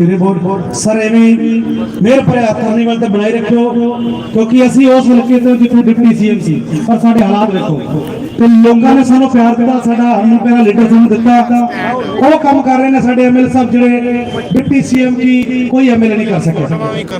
ਮੇਰੇ ਬਹੁਤ ਸਰ, ਐਵੇਂ ਮੇਰ ਭਰੇ ਹੱਥ ਕਰਨੀ ਵਾਲ ਬਣਾਈ ਰੱਖਿਓ, ਕਿਉਂਕਿ ਅਸੀਂ ਉਸ ਹਲਕੇ ਤੋਂ ਜਿੱਥੇ ਡਿਪਟੀ ਸੀਐਮ ਸੀ, ਪਰ ਸਾਡੇ ਹਾਲਾਤ ਵੇਖੋ। ਤੇ ਲੋਕਾਂ ਨੇ ਸਾਨੂੰ ਪਿਆਰ ਦਿੱਤਾ, ਸਾਡਾ ਹਰਮਨ ਪਿਆਰਾ ਲੀਡਰ ਸਾਨੂੰ ਦਿੱਤਾ। ਉਹ ਕੰਮ ਕਰ ਰਹੇ ਨੇ ਸਾਡੇ ਐਮਐਲ ਸਾਹਿਬ ਜਿਹੜੇ ਡਿਪਟੀ ਸੀਐਮ ਕੀ ਕੋਈ ਐਮਐਲਏ ਨਹੀਂ ਕਰ ਸਕਿਆ।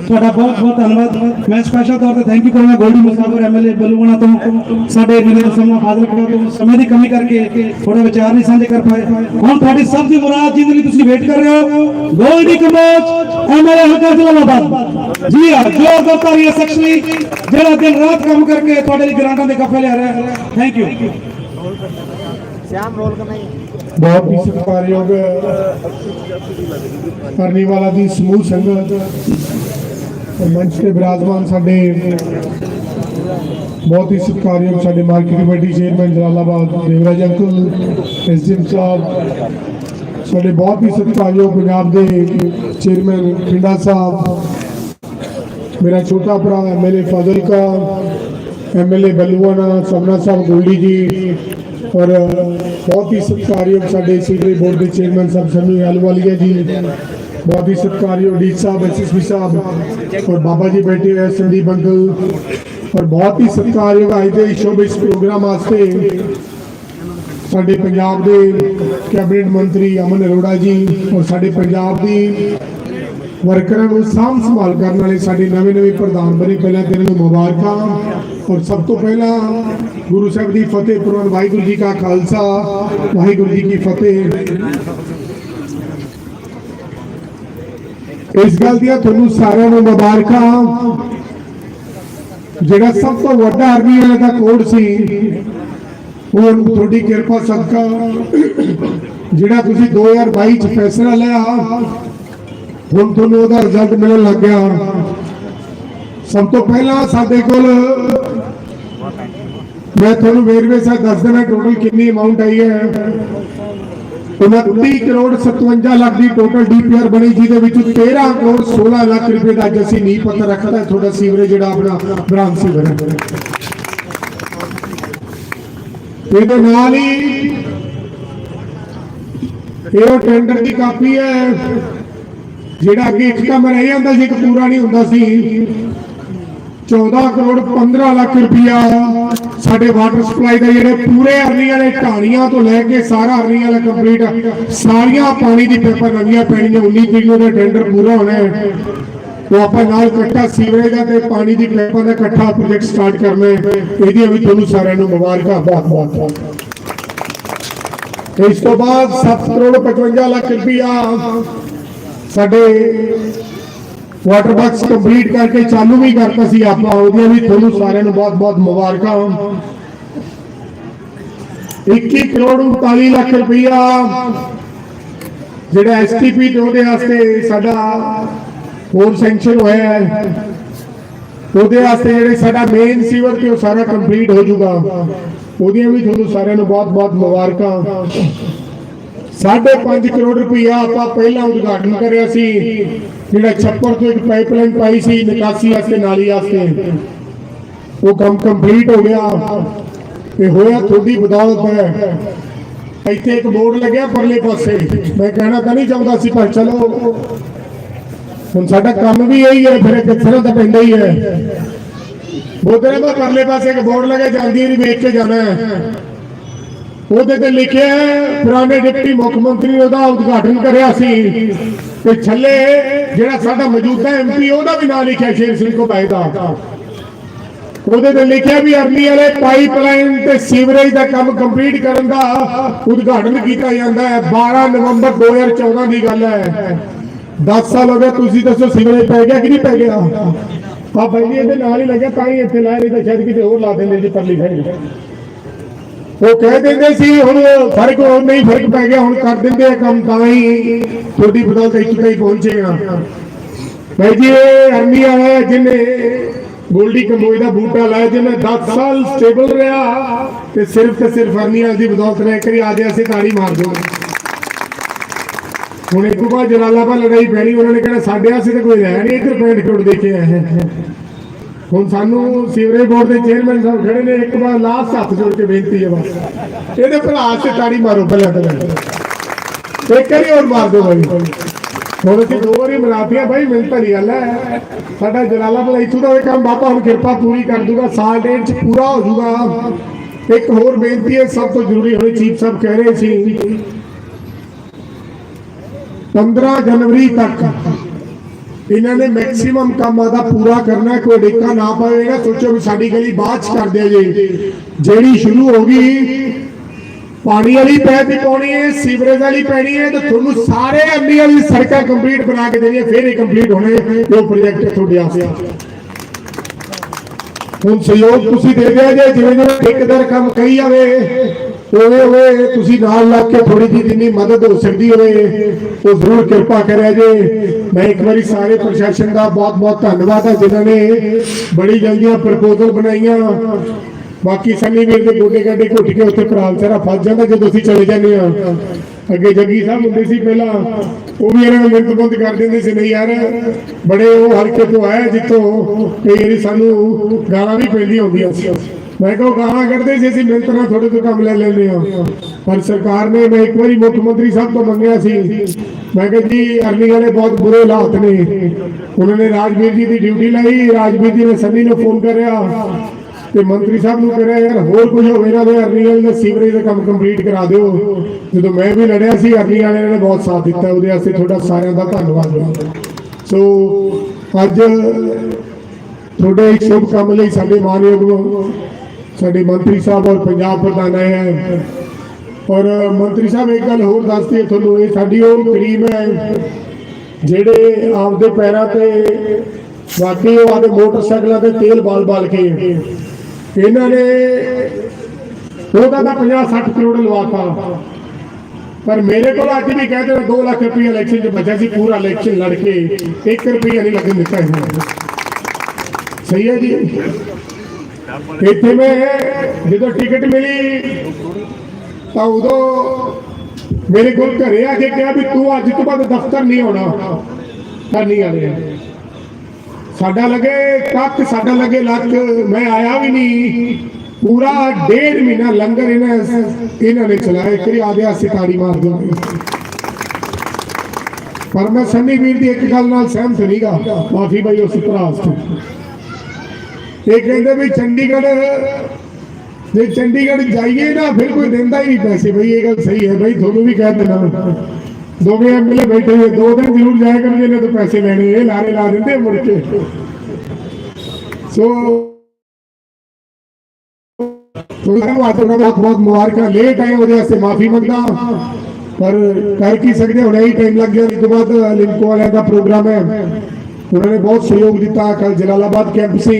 ਤੁਹਾਡਾ ਬਹੁਤ ਬਹੁਤ ਧੰਨਵਾਦ। ਮੈਂ ਸਪੈਸ਼ਲ ਤੌਰ ਤੇ ਥੈਂਕ ਯੂ ਕਰਾਂਗਾ ਗੋਲਡੀ ਮੁਸਾਫਰ ਐਮਐਲਏ ਬਲੂਣਾ ਤੋਂ, ਸਾਡੇ ਮੇਰੇ ਸਮੂਹ ਹਾਜ਼ਰ ਤੋਂ, ਸਮੇਂ ਦੀ ਕਮੀ ਕਰਕੇ ਥੋੜਾ ਵਿਚਾਰ ਨਹੀਂ ਸਾਂਝੇ ਕਰ ਪਾਏ। ਹੁਣ ਤੁਹਾਡੀ ਸਭ ਦੀ ਮੁਰਾਦ ਜਿਹਦੇ ਲਈ ਤੁਸੀਂ ਵੇਟ ਕਰ ਰਹੇ ਹੋ। ਗੋਲਡੀ ਕੰਬੋਜ ਐਮਐਲਏ ਹਲਕਾ ਜਲਾਲਾਬਾਦ। ਜੀ ਹਾਂ, ਜੋ ਗੋਤਾਰੀ ਸੈਕਸ਼ਨੀ ਜਿਹੜਾ ਦਿਨ ਰਾਤ ਕੰਮ ਕਰਕੇ ਤੁਹਾਡੇ ਲਈ ਗ੍ਰਾਂਟਾਂ ਦੇ ਕੱਫੇ ਲਿਆ ਰਿਹਾ। ਹੈ ਥੈਂਕ ਯੂ ਬਹੁਤ ਹੀ ਸਤਿਕਾਰਯੋਗ ਕਰਨੀ ਵਾਲਾ ਦੀ ਸਮੂਹ ਸੰਗਤ ਮੰਚ ਤੇ ਬਿਰਾਜਮਾਨ ਸਾਡੇ, ਬਹੁਤ ਹੀ ਸਤਿਕਾਰਯੋਗ ਸਾਡੇ market committee chairman Jalalabad, Devraj uncle, SDM ਸਾਹਿਬ, ਸਾਡੇ ਬਹੁਤ ਹੀ ਸਤਿਕਾਰਯੋਗ ਪੰਜਾਬ ਦੇ ਚੇਅਰਮੈਨ ਖਿੰਡਾ ਸਾਹਿਬ, ਮੇਰਾ ਛੋਟਾ ਭਰਾ ਐਮਐਲਏ ਫਾਜ਼ਲ ਕਾ ਐਮਐਲਏ ਬਲੂਆਣਾ ਸਵਨਾ ਸਾਹਿਬ ਗੋਲਡੀ ਜੀ, ਔਰ ਬਹੁਤ ਹੀ ਸਤਿਕਾਰਯੋਗ ਸਾਡੇ ਸੀਨੀਅਰ ਬੋਰਡ ਦੇ ਚੇਅਰਮੈਨ ਸਾਹਿਬ ਸਮੀ ਆਲਵਾਲੀਆ ਜੀ, ਬਹੁਤ ਹੀ ਸਤਿਕਾਰਯੋਗ ਡੀ ਸਾਹਿਬ ਐਸਐਸਪੀ ਸਾਹਿਬ, ਔਰ ਬਾਬਾ ਜੀ ਬੈਠੇ ਹੋਏ ਸੰਦੀਪ ਅੰਕਲ, ਔਰ ਬਹੁਤ ਹੀ ਸਤਿਕਾਰਯੋਗ ਅੱਜ ਦੇ ਸ਼ੋਭ ਇਸ ਪ੍ਰੋਗਰਾਮ ਵਾਸਤੇ ਸਾਡੇ ਪੰਜਾਬ ਦੇ ਕੈਬਨਿਟ ਮੰਤਰੀ ਅਮਨ ਅਰੋੜਾ ਜੀ, ਔਰ ਸਾਡੇ ਪੰਜਾਬ ਦੀ ਵਰਕਰਾਂ ਨੂੰ ਸਾਂਭ ਸੰਭਾਲ ਕਰਨ ਵਾਲੇ ਸਾਡੇ ਨਵੇਂ ਨਵੇਂ ਪ੍ਰਧਾਨ ਬਣੇ। ਪਹਿਲਾਂ ਤੇ ਨੂੰ ਮੁਬਾਰਕਾਂ। ਔਰ ਸਭ ਤੋਂ ਪਹਿਲਾਂ ਗੁਰੂ ਸਾਹਿਬ ਦੀ ਫਤਿਹ ਪੁਰਾਨ ਵਾਹਿਗੁਰੂ ਜੀ ਕਾ ਖਾਲਸਾ, ਵਾਹਿਗੁਰੂ ਜੀ ਕੀ ਫਤਿਹ। ਇਸ ਗੱਲ ਦੀਆਂ ਤੁਹਾਨੂੰ ਸਾਰਿਆਂ ਨੂੰ ਮੁਬਾਰਕਾਂ। ਜਿਹੜਾ ਸਭ ਤੋਂ ਵੱਡਾ ਆਰਮੀ ਵਾਲਾ ਦਾ ਕੋਡ ਸੀ, ਉਹ ਤੁਹਾਡੀ ਕਿਰਪਾ ਸਦਕਾ। ਜਿਹੜਾ ਤੁਸੀਂ 2022 ਚ ਫੈਸਲਾ ਲਿਆ ਹੁਣ ਤੁਹਾਨੂੰ ਉਹਦਾ ਰਿਜ਼ਲਟ ਮਿਲਣ ਲੱਗ ਗਿਆ। ਸਭ ਤੋਂ ਪਹਿਲਾਂ ਸਾਡੇ ਕੋਲ ਮੈਂ ਤੁਹਾਨੂੰ ਵੇਰਵੇ ਸਾਹ ਦੱਸ ਦੇਣਾ ਟੋਟਲ ਕਿੰਨੀ ਅਮਾਉਂਟ ਆਈ ਹੈ। 29 ਕਰੋੜ 57 ਲੱਖ ਦੀ ਟੋਟਲ ਡੀਪੀਆਰ ਬਣੀ, ਜਿਹਦੇ ਵਿੱਚ 13 ਕਰੋੜ 16 ਲੱਖ ਰੁਪਏ ਦਾ ਅੱਜ ਅਸੀਂ ਨੀਂਹ ਪੱਥਰ ਰੱਖਦਾ ਤੁਹਾਡਾ ਸੀਵਰੇਜ ਜਿਹੜਾ ਆਪਣਾ ਬ੍ਰਾਂਚ ਸੀਵਰ ਹੈ। ਇਹਦੇ ਨਾਲ ਹੀ ਇਹ ਟੈਂਡਰ ਦੀ ਕਾਪੀ ਹੈ। ਜਿਹੜਾ ਅੱਗੇ ਇੱਕ ਕੰਮ ਰਹਿ ਜਾਂਦਾ ਸੀ, ਇੱਕ ਪੂਰਾ ਨਹੀਂ ਹੁੰਦਾ ਸੀ। 14 ਕਰੋੜ 15 ਲੱਖ ਰੁਪਇਆ ਸਾਡੇ ਵਾਟਰ ਸਪਲਾਈ ਦਾ ਜਿਹੜੇ ਪੂਰੇ ਅਰਨੀ ਵਾਲੇ ਢਾਣੀਆਂ ਤੋਂ ਲੈ ਕੇ ਸਾਰਾ ਅਰਨੀ ਵਾਲਾ ਕੰਪਲੀਟ ਸਾਰੀਆਂ ਪਾਣੀ ਦੀ ਪੇਪਰ ਨਵੀਆਂ ਪੈਣੀਆਂ 19 ਤਰੀਕ ਦਾ ਟੈਂਡਰ ਪੂਰਾ ਹੋਣਾ ਹੈ। ਉਹ ਆਪਾਂ ਨਾਲ ਇਕੱਠਾ ਸੀਵਰੇਜ ਦਾ ਤੇ ਪਾਣੀ ਦੀ ਪੇਪਰ ਦਾ ਇਕੱਠਾ ਪ੍ਰੋਜੈਕਟ ਸਟਾਰਟ ਕਰਨਾ ਹੈ। ਇਹਦੀਆਂ ਵੀ ਤੁਹਾਨੂੰ ਸਾਰਿਆਂ ਨੂੰ ਮੁਬਾਰਕਾਂ, ਬਹੁਤ ਬਹੁਤ ਇਸ ਤੋਂ ਬਾਅਦ 7 ਕਰੋੜ 55 ਲੱਖ ਰੁਪਇਆ ਸਾਡੇ ਵਾਟਰ ਬਾਕਸ ਕੰਪਲੀਟ ਕਰਕੇ ਚਾਲੂ ਵੀ ਕਰਤਾ ਸੀ ਆਪਾਂ, ਉਹਦੀਆਂ ਵੀ ਤੁਹਾਨੂੰ ਸਾਰਿਆਂ ਨੂੰ ਬਹੁਤ ਬਹੁਤ ਮੁਬਾਰਕਾਂ। 21 ਕਰੋੜ 39 ਲੱਖ ਰੁਪਇਆ ਜਿਹੜਾ ਐਸਟੀਪੀ ਤੇ ਉਹਦੇ ਵਾਸਤੇ ਸਾਡਾ ਹੋਰ ਸੈਂਕਸ਼ਨ ਹੋਇਆ ਹੈ। ਉਹਦੇ ਵਾਸਤੇ ਜਿਹੜੇ ਸਾਡਾ ਮੇਨ ਸੀਵਰ ਤੇ ਉਹ ਸਾਰਾ ਕੰਪਲੀਟ ਹੋ ਜਾਊਗਾ। ਉਹਦੀਆਂ ਵੀ ਤੁਹਾਨੂੰ ਸਾਰਿਆਂ ਨੂੰ ਬਹੁਤ ਬਹੁਤ ਮੁਬਾਰਕਾਂ। ਸਾਢੇ 5 ਕਰੋੜ ਰੁਪਇਆ ਆਪਾਂ ਪਹਿਲਾਂ ਉਦਘਾਟਨ ਕਰਿਆ ਸੀ, ਜਿਹੜਾ ਛੱਪੜ ਤੋਂ ਇੱਕ ਪਾਈਪਲਾਈਨ ਪਾਈ ਸੀ, ਨਿਕਾਸੀ ਵਾਸਤੇ, ਨਾਲੀ ਵਾਸਤੇ। ਉਹ ਕੰਮ ਕੰਪਲੀਟ ਹੋ ਗਿਆ ਇਹ ਹੋਇਆ ਤੁਹਾਡੀ ਬਦੌਲਤ ਹੈ ਇੱਥੇ ਇੱਕ ਬੋਰਡ ਲੱਗਿਆ ਪਰਲੇ ਪਾਸੇ। ਮੈਂ ਕਹਿਣਾ ਤਾਂ ਨਹੀਂ ਚਾਹੁੰਦਾ ਸੀ, ਪਰ ਚਲੋ। ਹੁਣ ਸਾਡਾ ਕੰਮ ਵੀ ਇਹੀ ਹੈ, ਫਿਰ ਕਿੱਥੇ ਤਾਂ ਪੈਂਦਾ ਹੀ ਹੈ। ਬੋਧਰੇ ਮੈਂ ਪਰਲੇ ਪਾਸੇ ਇੱਕ ਬੋਰਡ ਲੱਗਿਆ, ਜਾਂਦੀ ਨਹੀਂ ਵੇਖ ਕੇ ਜਾਣਾ। ਹੈ ਉਹਦੇ ਤੇ ਲਿਖਿਆ ਹੈ, ਪੁਰਾਣੇ ਡਿਪਟੀ ਮੁੱਖ ਮੰਤਰੀ ਉਹਦਾ ਉਦਘਾਟਨ ਕਰਿਆ ਸੀ। ਤੇ ਛੱਲੇ ਜਿਹੜਾ ਸਾਡਾ ਮੌਜੂਦਾ ਐਮਪੀ ਉਹਦਾ ਵੀ ਨਾਮ ਲਿਖਿਆ ਸ਼ੇਰ ਸਿੰਘ ਕੋਬਾਈ ਦਾ। ਉਹਦੇ ਤੇ ਲਿਖਿਆ ਵੀ ਅਰਲੀ ਵਾਲੇ ਪਾਈਪਲਾਈਨ ਤੇ ਸੀਵਰੇਜ ਦਾ ਕੰਮ ਕੰਪਲੀਟ ਕਰਨ ਦਾ ਉਦਘਾਟਨ ਕੀਤਾ ਜਾਂਦਾ ਹੈ। 12 ਨਵੰਬਰ 2014 ਦੀ ਗੱਲ ਹੈ। 10 ਸਾਲ ਹੋ ਗਏ ਤੁਸੀਂ ਦੱਸੋ ਸੀਵਰੇਜ ਪੈ ਗਿਆ ਕਿ ਨਹੀਂ ਪੈ ਗਿਆ? ਆ ਬੈਲੀ ਇਹਦੇ ਨਾਲ ਹੀ ਲੱਗਿਆ ਤਾਂ ਹੀ ਇੱਥੇ ਲਾਇਆ ਨਹੀਂ ਤਾਂ ਸ਼ਾਇਦ ਕਿਤੇ ਹੋਰ ਲਾ ਦਿੰਦੇ ਜੀ ਪਰਲੀ ਸਾਈਡ। ਉਹ ਕਹਿ ਦਿੰਦੇ ਸੀ, ਹੁਣ ਫ਼ਰਕ ਹੋਰ ਨਹੀਂ ਫ਼ਰਕ ਪੈ ਗਿਆ, ਹੁਣ ਕਰ ਦਿੰਦੇ ਆ ਕੰਮ ਤਾਂ ਹੀ ਤੁਹਾਡੀ ਬਦੌਲਤ ਇੱਥੇ ਤਾਈਂ ਪਹੁੰਚੇ ਭਾਈ ਜੀ ਅਰਮੀ ਆਇਆ ਜਿਹਨੇ ਗੋਲਡੀ ਕੰਬੋਜ ਦਾ ਬੂਟਾ ਲਾਇਆ, ਜਿਹਨੇ 10 ਸਾਲ ਸਟੇਬਲ ਰਿਹਾ ਤੇ ਸਿਰਫ ਤੇ ਸਿਰਫ ਅਰਮੀਆਂ ਦੀ ਬਦੌਲਤ ਰਹਿ ਕੇ ਆ ਜੇ ਅਸੀਂ ਤਾੜੀ ਮਾਰ ਦੋ ਹੁਣ ਇੱਕ ਵਾਰ ਜਲਾਲਾਬਾਦ ਲੜਾਈ ਪੈਣੀ, ਉਹਨਾਂ ਨੇ ਕਹਿਣਾ, ਸਾਡੇ ਆਸੇ ਤੇ ਕੋਈ ਰਹਿ ਨਹੀਂ, ਇੱਧਰ ਪੈਂਟ ਕੋਟ ਦੇਖੇ ਆਏ ਹੈ। ਹੁਣ ਸਾਨੂੰ ਸੀਵਰੇਜ ਬੋਰਡ ਦੇ ਚੇਅਰਮੈਨ ਸਾਹਿਬ ਖੜੇ ਨੇ, ਇੱਕ ਵਾਰ ਲਾਸਟ ਹੱਥ ਜੋੜ ਕੇ ਬੇਨਤੀ ਹੈ ਬਸ। ਇਹਦੇ ਭਰਾ ਤੇ ਤਾੜੀ ਮਾਰੋ, ਪਹਿਲਾਂ ਪਹਿਲਾਂ ਇੱਕ ਵਾਰੀ ਹੋਰ ਮਾਰ ਦਿਓ ਬਾਈ। ਹੁਣ ਅਸੀਂ ਦੋ ਵਾਰੀ ਮਿਲਾਤੀਆਂ, ਬਾਈ ਮਿਲ ਤਾਂ ਨਹੀਂ ਗੱਲ ਹੈ। ਸਾਡਾ ਜਲਾਲਾਬਾਦ ਇੱਥੋਂ ਦਾ ਇਹ ਕੰਮ ਬਾਬਾ ਹੁਣ ਕਿਰਪਾ ਪੂਰੀ ਕਰ ਦੂਗਾ, ਸਾਲ ਡੇਢ ਚ ਪੂਰਾ ਹੋ ਜਾਊਗਾ ਇੱਕ ਹੋਰ ਬੇਨਤੀ ਹੈ, ਸਭ ਤੋਂ ਜ਼ਰੂਰੀ ਹੋਣੀ ਚੀਫ ਸਾਹਿਬ ਕਹਿ ਰਹੇ ਸੀ 15 ਜਨਵਰੀ ਤੱਕ ਇਹਨਾਂ ਨੇ ਮੈਕਸਿਮਮ ਕੰਮ ਆਦਾ ਪੂਰਾ ਕਰਨਾ, ਕੋਈ ਡਿੱਕਾ ਨਾ ਪਵੇਗਾ। ਸੋਚੋ ਵੀ ਸਾਡੀ ਗਲੀ ਬਾਅਦ ਚ ਕਰ ਦਿਆ ਜੇ। ਜਿਹੜੀ ਸ਼ੁਰੂ ਹੋ ਗਈ, ਪਾਣੀ ਵਾਲੀ ਪੈਪ ਵੀ ਪਾਉਣੀ ਹੈ, ਸੀਵਰੇਜ ਵਾਲੀ ਪੈਣੀ ਹੈ, ਤੇ ਤੁਹਾਨੂੰ ਸਾਰੇ ਐਮਡੀ ਵਾਲੀ ਸੜਕਾਂ ਕੰਪਲੀਟ ਬਣਾ ਕੇ ਦੇਣੀਆਂ, ਫਿਰ ਹੀ ਕੰਪਲੀਟ ਹੋਣੇ ਉਹ ਪ੍ਰੋਜੈਕਟ ਤੁਹਾਡੇ ਆਸੇ ਹੁਣ ਸਹਿਯੋਗ ਤੁਸੀਂ ਦੇ ਦਿਆ ਜੇ, ਜਿਵੇਂ ਜਿਵੇਂ ਠੇਕੇਦਾਰ ਕੰਮ ਕਹੀ ਜਾਵੇ ਉਵੇਂ ਉਵੇਂ ਤੁਸੀਂ ਨਾਲ ਲੱਗ ਕੇ ਥੋੜੀ ਜਿਹੀ ਜਿੰਨੀ ਮਦਦ ਹੋ ਸਕਦੀ ਹੋਵੇ, ਉਹ ਜ਼ਰੂਰ ਕਿਰਪਾ ਕਰਿਆ ਜੇ। ਮੈਂ ਇੱਕ ਵਾਰੀ ਸਾਰੇ ਪ੍ਰਸ਼ਾਸਨ ਦਾ ਬਹੁਤ ਬਹੁਤ ਧੰਨਵਾਦ ਹੈ ਜਿਨ੍ਹਾਂ ਨੇ ਬੜੀ ਜਲਦੀਆਂ ਪ੍ਰਪੋਜ਼ਲ ਬਣਾਈਆਂ। ਬਾਕੀ ਸੰਨੀ ਵੀਰ ਦੇ ਗੋਡੇ ਗਾਡੇ ਘੁੱਟ ਕੇ ਉੱਥੇ ਪ੍ਰਾਲ ਚਾਰਾ ਫਸ ਜਾਂਦਾ ਜਦੋਂ ਅਸੀਂ ਚਲੇ ਜਾਂਦੇ ਆ ਅੱਗੇ ਜੱਗੀ ਸਾਹਿਬ ਹੁੰਦੇ ਸੀ ਪਹਿਲਾਂ, ਉਹ ਵੀ ਇਹਨਾਂ ਨੂੰ ਮਿੰਟ ਬੰਦ ਕਰ ਦਿੰਦੇ ਸੀ, ਨਹੀਂ ਯਾਰ, ਬੜੇ ਉਹ ਹਲਕੇ ਤੋਂ ਆਇਆ ਜਿੱਥੋਂ ਕਈ ਵਾਰੀ ਸਾਨੂੰ ਗਾਲਾਂ ਵੀ ਪੈਂਦੀਆਂ ਹੁੰਦੀਆਂ ਸੀ। ਮੈਂ ਕਿਹਾ ਉਹ ਗਾਲਾਂ ਕੱਢਦੇ ਸੀ, ਅਸੀਂ ਮਿੰਟ ਨਾਲ ਤੁਹਾਡੇ ਤੋਂ ਕੰਮ ਲੈ ਲੈਂਦੇ ਆ ਪਰ ਸਰਕਾਰ ਨੇ ਮੈਂ ਇੱਕ ਵਾਰੀ ਮੁੱਖ ਮੰਤਰੀ ਸਾਹਿਬ ਤੋਂ ਮੰਗਿਆ ਸੀ। ਮੈਂ ਕਿਹਾ ਜੀ, ਅਰਲੀ ਵਾਲੇ ਬਹੁਤ ਬੁਰੇ ਹਾਲਾਤ ਨੇ। ਉਹਨਾਂ ਨੇ ਰਾਜਵੀਰ ਜੀ ਦੀ ਡਿਊਟੀ ਲਈ, ਰਾਜਵੀਰ ਜੀ ਨੇ ਸੰਨੀ ਨੂੰ ਫੋਨ ਕਰਿਆ ਤੇ ਮੰਤਰੀ ਸਾਹਿਬ ਨੂੰ ਕਰਿਆ, ਯਾਰ ਹੋਰ ਕੁਝ ਹੋਵੇ ਨਾ ਦੇ ਅਰਨੀ ਵਾਲੇ ਦਾ ਸੀਵਰੇਜ ਦਾ ਕੰਮ ਕੰਪਲੀਟ ਕਰਾ ਦਿਓ। ਜਦੋਂ ਮੈਂ ਵੀ ਲੜਿਆ ਸੀ ਅਰਨੀ ਵਾਲਿਆਂ ਨੇ ਬਹੁਤ ਸਾਥ ਦਿੱਤਾ, ਉਹਦੇ ਵਾਸਤੇ ਤੁਹਾਡਾ ਸਾਰਿਆਂ ਦਾ ਧੰਨਵਾਦ। ਸੋ ਅੱਜ ਤੁਹਾਡੇ ਇੱਕ ਸ਼ੁਭ ਕੰਮ ਲਈ ਸਾਡੇ ਮਾਨਯੋਗ ਸਾਡੇ ਮੰਤਰੀ ਸਾਹਿਬ ਔਰ ਪੰਜਾਬ ਪ੍ਰਧਾਨ ਆਏ ਹੈ। ਔਰ ਮੰਤਰੀ ਸਾਹਿਬ, ਇੱਕ ਗੱਲ ਹੋਰ ਦੱਸਦੀ ਤੁਹਾਨੂੰ, ਇਹ ਸਾਡੀ ਉਹ ਕਰੀਮ ਹੈ, ਜਿਹੜੇ ਆਪਦੇ ਪੈਰਾਂ ਤੇ ਵਾਕਈ ਉਹ ਆਪਦੇ ਮੋਟਰਸਾਈਕਲਾਂ ਤੇ ਤੇਲ ਬਾਲ ਬਾਲ ਕੇ ਇਹਨਾਂ ਨੇ ਉਹਦਾ ਤਾਂ 50 60 ਕਰੋੜ ਲਵਾਤਾ। ਪਰ ਮੇਰੇ ਕੋਲ ਅੱਜ ਵੀ ਕਹਿੰਦੇ ਨੇ 2 ਲੱਖ ਰੁਪਏ ਇਲੈਕਸ਼ਨ 'ਚ ਬਚਿਆ ਸੀ, ਪੂਰਾ ਇਲੈਕਸ਼ਨ ਲੜ ਕੇ 1 ਰੁਪਿਆ ਨਹੀਂ ਲੱਗਣ ਦਿੱਤਾ ਇਹਨਾਂ ਸਹੀ ਹੈ ਜੀ? ਇੱਥੇ ਮੈਂ ਜਦੋਂ ਟਿਕਟ ਮਿਲੀ, ਤਾਂ ਉਦੋਂ ਮੇਰੇ ਕੋਲ ਘਰੇ ਆ ਕੇ ਕਿਹਾ ਵੀ ਤੂੰ ਅੱਜ ਤੋਂ ਬਾਅਦ ਦਫ਼ਤਰ ਨਹੀਂ ਆਉਣਾ। ਕਰਨੀ ਆ ਰਿਹਾ। ਸਾਡਾ ਲਗੇ ਕੱਖ, ਸਾਡਾ ਲਗੇ ਲੱਖ, ਮੈਂ ਆਇਆ ਵੀ ਨਹੀਂ। ਪੂਰਾ ਡੇਢ ਮਹੀਨਾ ਲੰਗਰ ਇਹਨਾਂ ਇਹਨਾਂ ਨੇ ਚਲਾਇਆ ਕਰੀ ਆਦੇ ਆਸੇ ਮਾਰ ਦਿੰਦੇ ਪਰ ਮੈਂ ਸੰਨੀ ਵੀਰ ਦੀ ਇੱਕ ਗੱਲ ਨਾਲ ਸਹਿਮਤ ਨਹੀਂਗਾ। ਮਾਫੀ ਬਈ ਉਸ ਭਰਾ ਤੋਂ ਇਹ ਕਹਿੰਦੇ ਵੀ ਚੰਡੀਗੜ੍ਹ, ਜੇ ਚੰਡੀਗੜ੍ਹ ਜਾਈਏ ਨਾ, ਫਿਰ ਕੋਈ ਦਿੰਦਾ ਹੀ ਨਹੀਂ ਪੈਸੇ। ਬਈ, ਇਹ ਗੱਲ ਸਹੀ ਹੈ। ਬਈ, ਤੁਹਾਨੂੰ ਵੀ ਕਹਿ ਦੇਣਾ ਦੋਵੇਂ ਐਮਐਲਏ ਬੈਠੇ ਹੋਏ, ਦੋ ਦਿਨ ਜ਼ਰੂਰ ਜਾਇਆ ਕਰਨਗੇ ਨੇ ਤਾਂ ਪੈਸੇ ਲੈਣੇ ਇਹ ਲਾਰੇ ਲਾ ਦਿੰਦੇ ਮੁੜ ਕੇ। ਸੋ ਤੁਹਾਨੂੰ ਆਤਨਾ ਬਹੁਤ ਬਹੁਤ ਮੁਬਾਰਕਾਂ। ਲੇਟ ਆਏ, ਉਹਦੇ ਵਾਸਤੇ ਮਾਫੀ ਮੰਗਦਾ। ਪਰ ਕਰ ਕੀ ਸਕਦੇ? ਹੁਣ ਇਹੀ ਟਾਈਮ ਲੱਗ ਗਿਆ। ਇਸ ਤੋਂ ਬਾਅਦ ਲਿੰਕੋ ਵਾਲਿਆਂ ਦਾ ਪ੍ਰੋਗਰਾਮ ਹੈ। ਉਹਨਾਂ ਨੇ ਬਹੁਤ ਸਹਿਯੋਗ ਦਿੱਤਾ ਕੱਲ ਜਲਾਲਾਬਾਦ ਕੈਂਪ ਸੀ।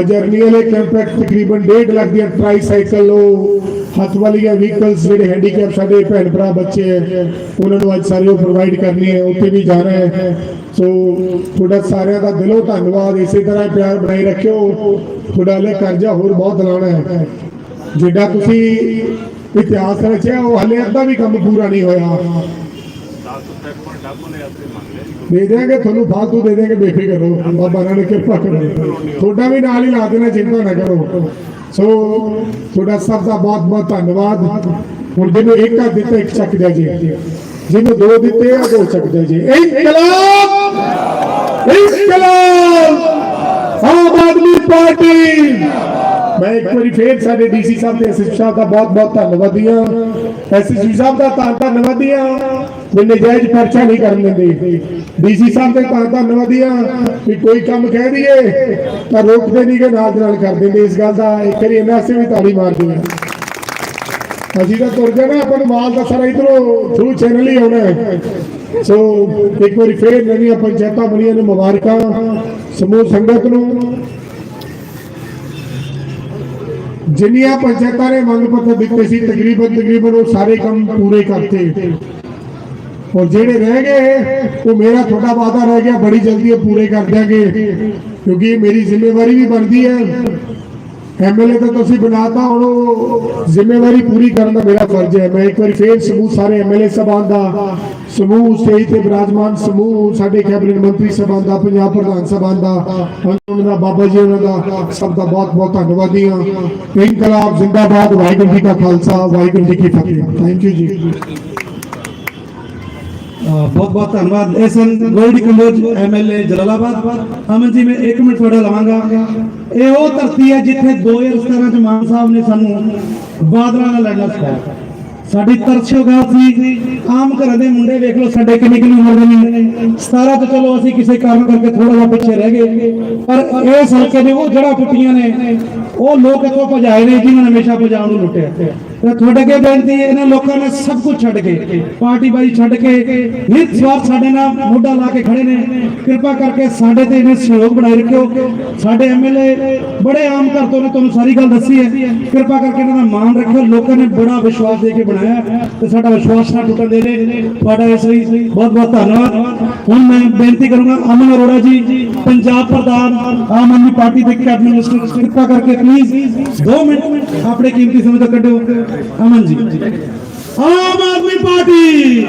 ਅੱਜ ਅਰਨੀ ਵਾਲੇ ਕੈਂਪ ਵਿੱਚ ਤਕਰੀਬਨ 1.5 ਹੱਥ ਵਾਲੀਆਂ ਵਹੀਕਲਸ ਜਿਹੜੇ ਹੈਂਡੀਕੈਪ ਸਾਡੇ ਭੈਣ ਭਰਾ, ਬੱਚੇ ਹੈ ਉਹਨਾਂ ਨੂੰ ਅੱਜ ਸਾਰੇ ਪ੍ਰੋਵਾਈਡ ਕਰਨੀ ਹੈ, ਉੱਥੇ ਵੀ ਜਾਣਾ ਹੈ। ਸੋ ਤੁਹਾਡਾ ਸਾਰਿਆਂ ਦਾ ਦਿਲੋਂ ਧੰਨਵਾਦ, ਇਸੇ ਤਰ੍ਹਾਂ ਪਿਆਰ ਬਣਾਈ ਰੱਖਿਓ। ਤੁਹਾਡਾ ਲੈ ਕਰਜ਼ਾ ਹੋਰ ਬਹੁਤ ਲਾਣਾ ਹੈ। ਜਿੱਡਾ ਤੁਸੀਂ ਇਤਿਹਾਸ ਰਚਿਆ, ਉਹ ਹਲੇ ਅੱਧਾ ਵੀ ਕੰਮ ਪੂਰਾ ਨਹੀਂ ਹੋਇਆ। ਦੇ ਦੇਾਂਗੇ ਤੁਹਾਨੂੰ ਫਾਲਤੂ ਦੇ ਦੇਾਂਗੇ ਬੇਫਿਕਰ ਰਹੋ। ਬਾਬਾ ਨਾਨਕ ਕਿਰਪਾ ਕਰੋ। ਤੁਹਾਡਾ ਵੀ ਨਾਲ ਹੀ ਲਾ ਦੇਣਾ, ਚਿੰਤਾ ਨਾ ਕਰੋ। ਸੋ ਤੁਹਾਡਾ ਸਭ ਦਾ ਬਹੁਤ ਬਹੁਤ ਧੰਨਵਾਦ। ਹੁਣ ਜਿਹਨੂੰ ਇੱਕ ਆ ਦਿੱਤਾ, ਇੱਕ ਚੱਕ ਦਿਆ ਜੀ। ਜਿਹਨੂੰ ਦੋ ਦਿੱਤੇ ਆ, ਦੋ ਚੱਕ ਦਿਆ ਜੀ। ਇਨਕਲਾਬ! ਇਨਕਲਾਬ! ਆਮ ਆਦਮੀ ਪਾਰਟੀ! ਮੈਂ ਇੱਕ ਵਾਰੀ ਫੇਰ ਸਾਡੇ ਡੀਸੀ ਸਾਹਿਬ ਤੇ ਐਸਐਸਪੀ ਸਾਹਿਬ ਦਾ ਬਹੁਤ ਬਹੁਤ ਧੰਨਵਾਦੀ ਹਾਂ। ਐਸਐਸਪੀ ਸਾਹਿਬ ਦਾ ਤਾਂ ਧੰਨਵਾਦੀ ਹਾਂ। ਵੀ ਨਜਾਇਜ਼ ਪਰਚਾ ਨਹੀਂ ਕਰਨ ਦਿੰਦੇ। ਡੀਸੀ ਸਾਹਿਬ ਦੇ ਤਾਂ ਧੰਨਵਾਦੀ ਹਾਂ ਵੀ ਕੋਈ ਕੰਮ ਕਹਿ ਦਈਏ ਤਾਂ ਰੋਕਦੇ ਨਹੀਂ ਕਿ ਨਾਲ ਨਾਲ ਕਰ ਦਿੰਦੇ ਇਸ ਗੱਲ ਦਾ। ਇੱਕ ਵਾਰੀ ਇਹਨਾਂ ਸੇ ਵੀ ਤਾੜੀ ਮਾਰਦੀ ਹਾਂ ਅਸੀਂ ਤਾਂ ਤੁਰ ਜਾਣਾ, ਆਪਾਂ ਨੂੰ ਮਾਲ ਦਾ ਸਾਰਾ ਇਧਰੋਂ ਥਰੂ ਚੈਨਲ ਹੀ ਆਉਣਾ ਸੋ ਇੱਕ ਵਾਰੀ ਫੇਰ ਨਵੀਆਂ ਪੰਚਾਇਤਾਂ ਬਣੀਆਂ ਨੇ ਮੁਬਾਰਕਾਂ ਸਮੂਹ ਸੰਗਤ ਨੂੰ। ਜਿੰਨੀਆਂ ਪੰਚਾਇਤਾਂ ਨੇ ਮੰਗ ਪੱਤਰ ਦਿੱਤੇ ਸੀ, ਤਕਰੀਬਨ ਤਕਰੀਬਨ ਉਹ ਸਾਰੇ ਕੰਮ ਪੂਰੇ ਕਰਤੇ। ਔਰ ਜਿਹੜੇ ਰਹਿ ਗਏ, ਉਹ ਮੇਰਾ ਤੁਹਾਡਾ ਵਾਅਦਾ ਰਹਿ ਗਿਆ, ਬੜੀ ਜਲਦੀ ਇਹ ਪੂਰੇ ਕਰ ਦਿਆਂਗੇ। ਕਿਉਂਕਿ ਮੇਰੀ ਜ਼ਿੰਮੇਵਾਰੀ ਵੀ ਬਣਦੀ ਹੈ। ਐਮਐਲਏ ਤਾਂ ਤੁਸੀਂ ਬਣਾਤਾ, ਹੁਣ ਉਹ ਜ਼ਿੰਮੇਵਾਰੀ ਪੂਰੀ ਕਰਨ ਦਾ ਮੇਰਾ ਫਰਜ਼ ਹੈ। ਮੈਂ ਇੱਕ ਵਾਰੀ ਫੇਰ ਸਮੂਹ ਸਾਰੇ ਐਮਐਲਏ ਸਭਾਨ ਦਾ ਸਮੂਹ, ਸਟੇਜ ਤੇ ਬਿਰਾਜਮਾਨ ਸਮੂਹ, ਸਾਡੇ ਕੈਬਨਿਟ ਮੰਤਰੀ ਸਭਾਨ ਦਾ, ਪੰਜਾਬ ਪ੍ਰਧਾਨ ਸਭਾ ਦਾ, ਉਹਨਾਂ ਦਾ, ਬਾਬਾ ਜੀ ਉਹਨਾਂ ਦਾ, ਸਭ ਦਾ ਬਹੁਤ ਬਹੁਤ ਧੰਨਵਾਦੀ ਹਾਂ। ਇਨਕਲਾਬ ਜ਼ਿੰਦਾਬਾਦ, ਵਾਹਿਗੁਰੂ ਜੀ ਕਾ ਖਾਲਸਾ, ਵਾਹਿਗੁਰੂ ਜੀ ਕੀ ਫਤਿਹ। ਥੈਂਕ ਯੂ ਜੀ। ਬਹੁਤ ਬਹੁਤ ਧੰਨਵਾਦ। ਇਹ ਗੋਲਡੀ ਕੰਬੋਜ ਐਮਐਲਏ ਜਲਾਲਾਬਾਦ ਅਮਨ ਜੀ, ਮੈਂ 1 ਮਿੰਟ ਤੁਹਾਡਾ ਲਵਾਂਗਾ। ਇਹ ਉਹ ਧਰਤੀ ਹੈ ਜਿੱਥੇ 2017 ਚ ਮਾਨ ਸਾਹਿਬ ਨੇ ਸਾਨੂੰ ਬਾਦਲਾਂ ਨਾਲ ਲੜਨਾ ਸਿਖਾਇਆ। ਸਾਡੀ ਤਰਸ਼ੋਗਾ ਸੀ। ਆਮ ਘਰਾਂ ਦੇ ਮੁੰਡੇ ਵੇਖ ਲਓ, ਸਾਡੇ ਕਿੰਨੀ ਕਿੰਨੀ ਉਮਰ ਦੇ ਨੇ। 17 ਤੋਂ ਚਲੋ, ਅਸੀਂ ਕਿਸੇ ਕਾਰਨ ਕਰਕੇ ਥੋੜਾ ਜਿਹਾ ਪਿੱਛੇ ਰਹਿ ਗਏ। ਪਰ ਇਹ ਸਲਕੇ ਦੇ ਉਹ ਜੜਾ ਟੁੱਟੀਆਂ ਨੇ। ਉਹ ਲੋਕ ਇੱਥੋਂ ਭਜਾਏ ਨੇ, ਜਿਨ੍ਹਾਂ ਨੇ ਹਮੇਸ਼ਾ ਪੰਜਾਬ ਨੂੰ ਲੁੱਟਿਆ। ਤੇ ਤੁਹਾਡੇ ਅੱਗੇ ਬੇਨਤੀ ਇਹਨਾਂ ਲੋਕਾਂ ਨੇ ਸਭ ਕੁਝ ਛੱਡ ਕੇ, ਪਾਰਟੀ ਬਾਈ ਛੱਡ ਕੇ, ਨਿਤ ਸਾਡੇ ਨਾਲ ਮੋਢਾ ਲਾ ਕੇ ਖੜੇ ਨੇ। ਕਿਰਪਾ ਕਰਕੇ ਸਾਡੇ ਤੇ ਇਹਨੇ ਸਹਿਯੋਗ ਬਣਾਈ ਰੱਖਿਓ। ਸਾਡੇ ਐਮਐਲਏ ਬੜੇ ਆਮ ਘਰ ਤੋਂ ਨੇ, ਤੁਹਾਨੂੰ ਸਾਰੀ ਗੱਲ ਦੱਸੀ ਹੈ। ਕਿਰਪਾ ਕਰਕੇ ਇਹਨਾਂ ਦਾ ਮਾਣ ਰੱਖਿਓ। ਲੋਕਾਂ ਨੇ ਬੜਾ ਵਿਸ਼ਵਾਸ ਦੇ ਕੇ ਬਣਾਇਆ ਤੇ ਸਾਡਾ ਵਿਸ਼ਵਾਸ ਨਾ ਟੁੱਟਣ ਦੇ ਦੇ ਤੁਹਾਡਾ ਇਸ ਲਈ ਬਹੁਤ ਬਹੁਤ ਧੰਨਵਾਦ। ਹੁਣ ਮੈਂ ਬੇਨਤੀ ਕਰੂੰਗਾ ਅਮਨ ਅਰੋੜਾ ਜੀ ਪੰਜਾਬ ਪ੍ਰਧਾਨ ਆਮ ਆਦਮੀ ਪਾਰਟੀ ਦੇ ਕੈਬਨਿਟ ਮਿਨਿਸਟਰ ਕਿਰਪਾ ਕਰਕੇ ਪਲੀਜ਼ 2 ਮਿੰਟ ਆਪਣੇ ਕੀਮਤੀ ਸਮੇਂ ਤੋਂ ਕੱਢੋ ਅਮਨ ਜੀ ਆਮ ਆਦਮੀ ਪਾਰਟੀ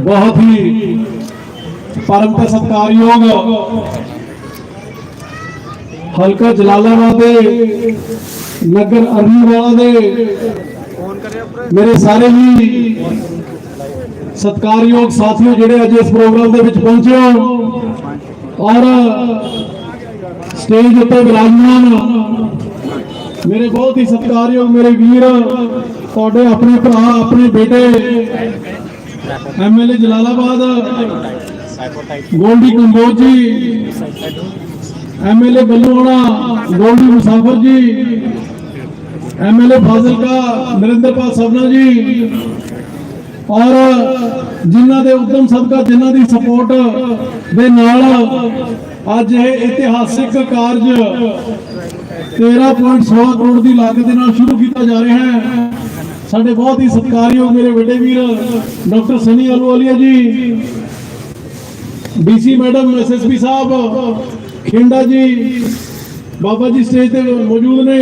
ਬਹੁਤ ਹੀ ਪਰਮ ਤੇ ਸਤਿਕਾਰਯੋਗ ਹਲਕਾ ਜਲਾਲਾਬਾਦ ਦੇ ਨਗਰ ਅਰਨੀਵਾਲਾ ਦੇ ਮੇਰੇ ਸਾਰੇ ਹੀ ਸਤਿਕਾਰਯੋਗ ਸਾਥੀਓ ਜਿਹੜੇ ਅੱਜ ਇਸ ਪ੍ਰੋਗਰਾਮ ਦੇ ਵਿੱਚ ਪਹੁੰਚੇ ਹੋ ਔਰ ਸਟੇਜ ਉੱਤੇ ਵਿਰਾਜਮਾਨ ਮੇਰੇ ਬਹੁਤ ਹੀ ਸਤਿਕਾਰਯੋਗ ਮੇਰੇ ਵੀਰ, ਤੁਹਾਡੇ ਆਪਣੇ ਭਰਾ, ਆਪਣੇ ਬੇਟੇ ਐਮਐਲਏ ਜਲਾਲਾਬਾਦ, ਗੋਲਡੀ ਕੰਬੋਜ ਜੀ ਐਮਐਲਏ ਬੱਲੂਆਣਾ, ਗੋਲਡੀ ਮੁਸਾਫਰ ਜੀ ਐਮਐਲਏ ਫਾਜ਼ਿਲਕਾ, ਨਰਿੰਦਰਪਾਲ ਸਭਨਾ ਜੀ ਔਰ ਜਿਨ੍ਹਾਂ ਦੇ ਉਦਮ ਸਦਕਾ, ਜਿਨ੍ਹਾਂ ਦੀ ਸਪੋਰਟ ਦੇ ਨਾਲ ਅੱਜ ਇਹ ਇਤਿਹਾਸਿਕ ਕਾਰਜ 13.16 ਕਰੋੜ ਦੀ ਲਾਗਤ ਦੇ ਨਾਲ ਸ਼ੁਰੂ ਕੀਤਾ ਜਾ ਰਿਹਾ ਹੈ। ਸਾਡੇ ਬਹੁਤ ਹੀ ਸਤਿਕਾਰਯੋਗ ਮੇਰੇ ਵੱਡੇ ਵੀਰ doctor Sunny Ahluwalia ji DC madam SSP ਸਾਹਿਬ, ਖਿੰਡਾ ਜੀ ਬਾਬਾ ਜੀ ਸਟੇਜ ਤੇ ਮੌਜੂਦ ਨੇ।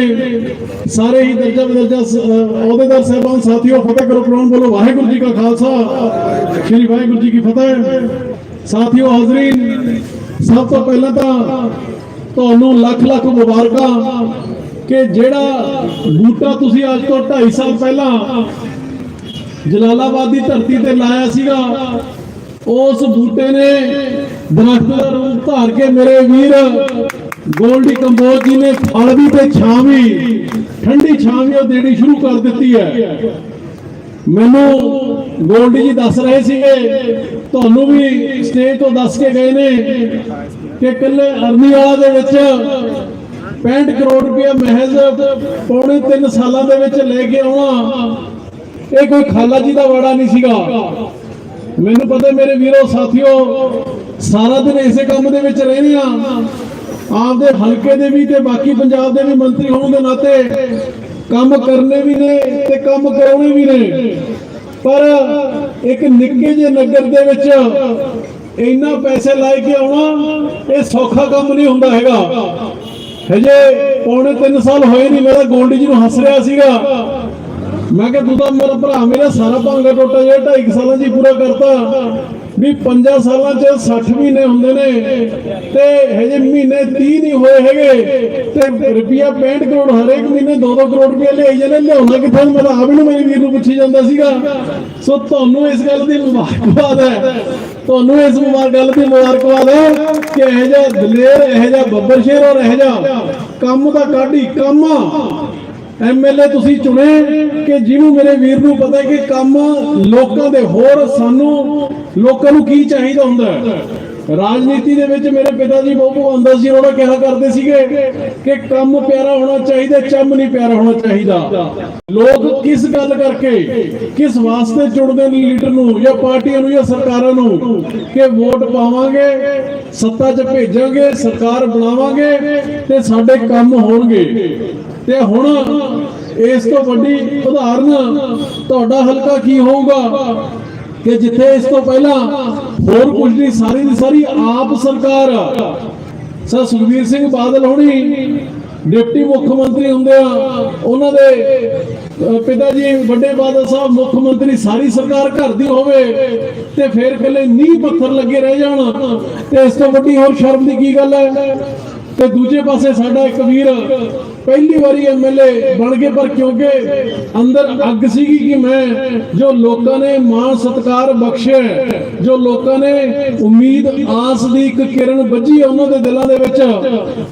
ਸਾਰੇ ਹੀ ਦਰਜਾ ਬਦਰਜਾ ਅਹੁਦੇਦਾਰ ਸਾਹਿਬਾਨ ਸਾਥੀਓ, ਫਤਿਹ ਕਰੋ ਪ੍ਰਣਾਮ ਬੋਲੋ, ਵਾਹਿਗੁਰੂ ਜੀ ਕਾ ਖਾਲਸਾ। ਸ੍ਰੀ ਵਾਹਿਗੁਰੂ ਜੀ ਕੀ ਫਤਿਹ। ਸਾਥੀਓ ਹਾਜ਼ਰੀਨ, ਸਭ ਤੋਂ ਪਹਿਲਾਂ ਤਾਂ ਤੁਹਾਨੂੰ ਲੱਖ ਲੱਖ ਮੁਬਾਰਕਾਂ ਕਿ ਜਿਹੜਾ ਬੂਟਾ ਤੁਸੀਂ ਅੱਜ ਤੋਂ 2.5 ਸਾਲ ਪਹਿਲਾਂ ਜਲਾਲਾਬਾਦ ਦੀ ਧਰਤੀ ਤੇ ਲਾਇਆ ਸੀਗਾ, ਉਸ ਬੂਟੇ ਨੇ ਦਰਖਤ ਦਾ ਰੂਪ ਧਾਰ ਕੇ ਮੇਰੇ ਵੀਰ ਗੋਲਡੀ ਕੰਬੋਜ ਜੀ ਨੇ ਫਲ ਤੇ ਛਾਂ ਵੀ, ਠੰਡੀ ਛਾਂ ਉਹ ਦੇਣੀ ਸ਼ੁਰੂ ਕਰ ਦਿੱਤੀ ਹੈ। ਮੈਨੂੰ ਗੋਲਡੀ ਜੀ ਦੱਸ ਰਹੇ ਸੀਗੇ, ਤੁਹਾਨੂੰ ਵੀ ਸਟੇਜ ਤੋਂ ਦੱਸ ਕੇ ਗਏ ਨੇ ਕਿ ਕੱਲੇ ਅਰਨੀ ਦੇ ਵਿੱਚ 65 ਕਰੋੜ ਰੁਪਇਆ ਮਹਿਜ਼ ਪੌਣੇ 3 ਸਾਲਾਂ ਦੇ ਵਿੱਚ ਲੈ ਕੇ ਆਉਣਾ, ਇਹ ਕੋਈ ਖਾਲਾ ਜੀ ਦਾ ਵਾੜਾ ਨਹੀਂ ਸੀਗਾ। ਮੈਨੂੰ ਪਤਾ ਮੇਰੇ ਵੀਰੋ ਸਾਥੀਓ, ਸਾਰਾ ਦਿਨ ਇਸੇ ਕੰਮ ਦੇ ਵਿੱਚ ਰਹਿੰਦੇ ਆ ਆਪਦੇ ਹਲਕੇ ਦੇ ਵੀ ਤੇ ਬਾਕੀ ਪੰਜਾਬ ਦੇ ਵੀ ਮੰਤਰੀ ਹੋਣ ਦੇ ਨਾਤੇ ਕੰਮ ਕਰਨੇ ਵੀ ਨੇ ਤੇ ਕੰਮ ਕਰਾਉਣੇ ਵੀ ਨੇ। ਪਰ ਇੱਕ ਨਿੱਕੇ ਜਿਹੇ ਨਗਰ ਦੇ ਵਿੱਚ ਇੰਨਾ ਪੈਸੇ ਲਾਇ ਕੇ ਆਉਣਾ, ਇਹ ਸੌਖਾ ਕੰਮ ਨਹੀਂ ਹੁੰਦਾ ਹੈਗਾ। ਹਜੇ ਪੌਣੇ 3 ਸਾਲ ਹੋਏ ਨਹੀਂ, ਮੇਰਾ ਗੋਲਡੀ ਜੀ ਨੂੰ ਹੱਸ ਰਿਹਾ ਸੀਗਾ। ਮੈਂ ਕਿਹਾ ਤੂੰ ਤਾਂ ਮੇਰਾ ਭਰਾ, ਮੇਰਾ ਸਾਰਾ ਭਾਂਗਾ ਟੋਟਾ ਜਿਹੜਾ 2.5 ਸਾਲਾਂ ਜੀ ਪੂਰਾ ਕਰਤਾ। ਵੀ 5 ਸਾਲਾਂ 'ਚ 60 ਮਹੀਨੇ ਹੁੰਦੇ ਨੇ ਤੇ ਹਜੇ ਮਹੀਨੇ 30 ਨਹੀਂ ਹੋਏ ਹੈਗੇ ਤੇ ਰੁਪਿਆ 65 ਕਰੋੜ ਹਰੇਕ ਮਹੀਨੇ 2-2 ਕਰੋੜ ਰੁਪਏ ਲਿਆਈ ਜਾਂਦੇ ਲਿਆਉਣਾ ਕਿੱਥੋਂ? ਮੈਂ ਆਪ ਨੂੰ ਮੇਰੇ ਵੀਰ ਨੂੰ ਪੁੱਛੀ ਜਾਂਦਾ ਸੀਗਾ। ਸੋ ਤੁਹਾਨੂੰ ਇਸ ਗੱਲ ਦੀ ਮੁਬਾਰਕਬਾਦ ਹੈ। ਤੁਹਾਨੂੰ ਇਸ ਮੁਬਾਰਕ ਗੱਲ ਦੀ ਮੁਬਾਰਕਬਾਦ ਹੈ ਕਿ ਇਹ ਜਿਹਾ ਦਲੇਰ, ਇਹ ਜਿਹਾ ਬੱਬਰ ਸ਼ੇਰ ਔਰ ਇਹ ਜਿਹਾ ਕੰਮ ਦਾ ਕਾਢੀ ਕੰਮ ਐਮਐਲਏ ਤੁਸੀਂ ਚੁਣੇ ਕਿ ਜਿਹਨੂੰ ਮੇਰੇ ਵੀਰ ਨੂੰ ਪਤਾ ਹੈ ਕਿ ਕੰਮ ਲੋਕਾਂ ਦੇ ਹੋਰ ਸਾਨੂੰ ਲੋਕਾਂ ਨੂੰ ਕੀ ਚਾਹੀਦਾ ਹੁੰਦਾ ਹੈ। ਰਾਜਨੀਤੀ ਦੇ ਵਿੱਚ ਮੇਰੇ ਪਿਤਾ ਜੀ ਬਹੁਤ ਭਗਵੰਤ ਜੀ ਉਹਨਾਂ ਕਿਹਾ ਕਰਦੇ ਸੀਗੇ ਕਿ ਕੰਮ ਪਿਆਰਾ ਹੋਣਾ ਚਾਹੀਦਾ, ਚੰਮ ਨਹੀਂ ਪਿਆਰਾ ਹੋਣਾ ਚਾਹੀਦਾ। ਲੋਕ ਕਿਸ ਗੱਲ ਕਰਕੇ, ਕਿਸ ਵਾਸਤੇ ਚੁਣਦੇ ਨੇ ਲੀਡਰ ਨੂੰ ਜਾਂ ਪਾਰਟੀਆਂ ਨੂੰ ਜਾਂ ਸਰਕਾਰਾਂ ਨੂੰ ਕਿ ਵੋਟ ਪਾਵਾਂਗੇ, ਸੱਤਾ 'ਚ ਭੇਜਾਂਗੇ, ਸਰਕਾਰ ਬਣਾਵਾਂਗੇ ਤੇ ਸਾਡੇ ਕੰਮ ਹੋਣਗੇ? ਤੇ ਹੁਣ ਇਸ ਤੋਂ ਵੱਡੀ ਉਦਾਹਰਨ, ਤੁਹਾਡਾ ਹਲਕਾ ਕੀ ਹੋਊਗਾ? ਕਿ ਜਿੱਥੇ ਇਸ ਤੋਂ ਪਹਿਲਾਂ ਹੋਰ ਕੁਝ ਨਹੀਂ, ਸਾਰੀ ਦੀ ਸਾਰੀ ਆਪ ਸਰਕਾਰ। ਸਰ, ਸੁਖਬੀਰ ਸਿੰਘ ਬਾਦਲ ਹੋਣੀ, ਡਿਪਟੀ ਮੁੱਖ ਮੰਤਰੀ ਹੁੰਦੇ ਆ, ਉਹਨਾਂ ਦੇ ਪਿਤਾ ਜੀ ਵੱਡੇ ਬਾਦਲ ਸਾਹਿਬ, ਮੁੱਖ ਮੰਤਰੀ ਸਾਰੀ ਸਰਕਾਰ ਘਰ ਦੀ ਹੋਵੇ ਤੇ ਫਿਰ ਕੱਲੇ ਨੀਂਹ ਪੱਥਰ ਲੱਗੇ ਰਹਿ ਜਾਣ ਤੇ ਇਸ ਤੋਂ ਵੱਡੀ ਹੋਰ ਸ਼ਰਮ ਦੀ ਕੀ ਗੱਲ ਹੈ? ਤੇ ਦੂਜੇ ਪਾਸੇ ਸਾਡਾ ਇੱਕ ਵੀਰ ਪਹਿਲੀ ਵਾਰੀ ਐਮਐਲਏ ਬਣ ਗਏ, ਪਰ ਕਿਉਂਕਿ ਅੰਦਰ ਅੱਗ ਸੀਗੀ ਕਿ ਮੈਂ? ਜੋ ਲੋਕਾਂ ਨੇ ਮਾਣ ਸਤਿਕਾਰ ਬਖਸ਼ਿਆ ਜੋ ਲੋਕਾਂ ਨੇ ਉਮੀਦ ਆਸ ਦੀ ਇੱਕ ਕਿਰਨ ਵੱਜੀ ਉਹਨਾਂ ਦੇ ਦਿਲਾਂ ਦੇ ਵਿੱਚ,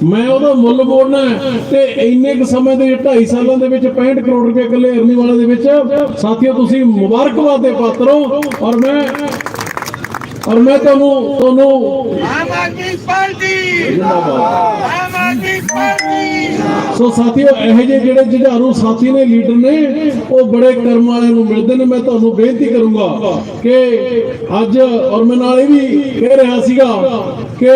ਮੈਂ ਉਹਦਾ ਮੁੱਲ ਮੋੜਨਾ ਤੇ ਇੰਨੇ ਕੁ ਸਮੇਂ ਦੇ 2.5 ਸਾਲਾਂ ਦੇ ਵਿੱਚ 65 ਕਰੋੜ ਰੁਪਏ ਇਕੱਲੇ ਅਰਨੀ ਵਾਲੇ ਦੇ ਵਿੱਚ, ਸਾਥੀਓ ਤੁਸੀਂ ਮੁਬਾਰਕਬਾਦ ਦੇ ਪਾਤਰ ਹੋ ਔਰ ਮੈਂ ਔਰ ਮੈਂ ਤੁਹਾਨੂੰ ਤੁਹਾਨੂੰ ਆਮ ਆਦਮੀ ਪਾਰਟੀ ਜਿੰਦਾਬਾਦ ਆਮ ਆਦਮੀ ਪਾਰਟੀ। ਸੋ ਸਾਥੀਓ ਇਹੋ ਜਿਹੇ ਜਿਹੜੇ ਜੁਝਾਰੂ ਸਾਥੀ ਨੇ ਲੀਡਰ ਨੇ ਉਹ ਬੜੇ ਕਰਮ ਵਾਲਿਆਂ ਨੂੰ ਮਿਲਦੇ ਨੇ। ਮੈਂ ਤੁਹਾਨੂੰ ਬੇਨਤੀ ਕਰੂੰਗਾ ਕਿ ਅੱਜ ਔਰ ਮੈਂ ਨਾਲ ਇਹ ਵੀ ਕਹਿ ਰਿਹਾ ਸੀਗਾ ਕਿ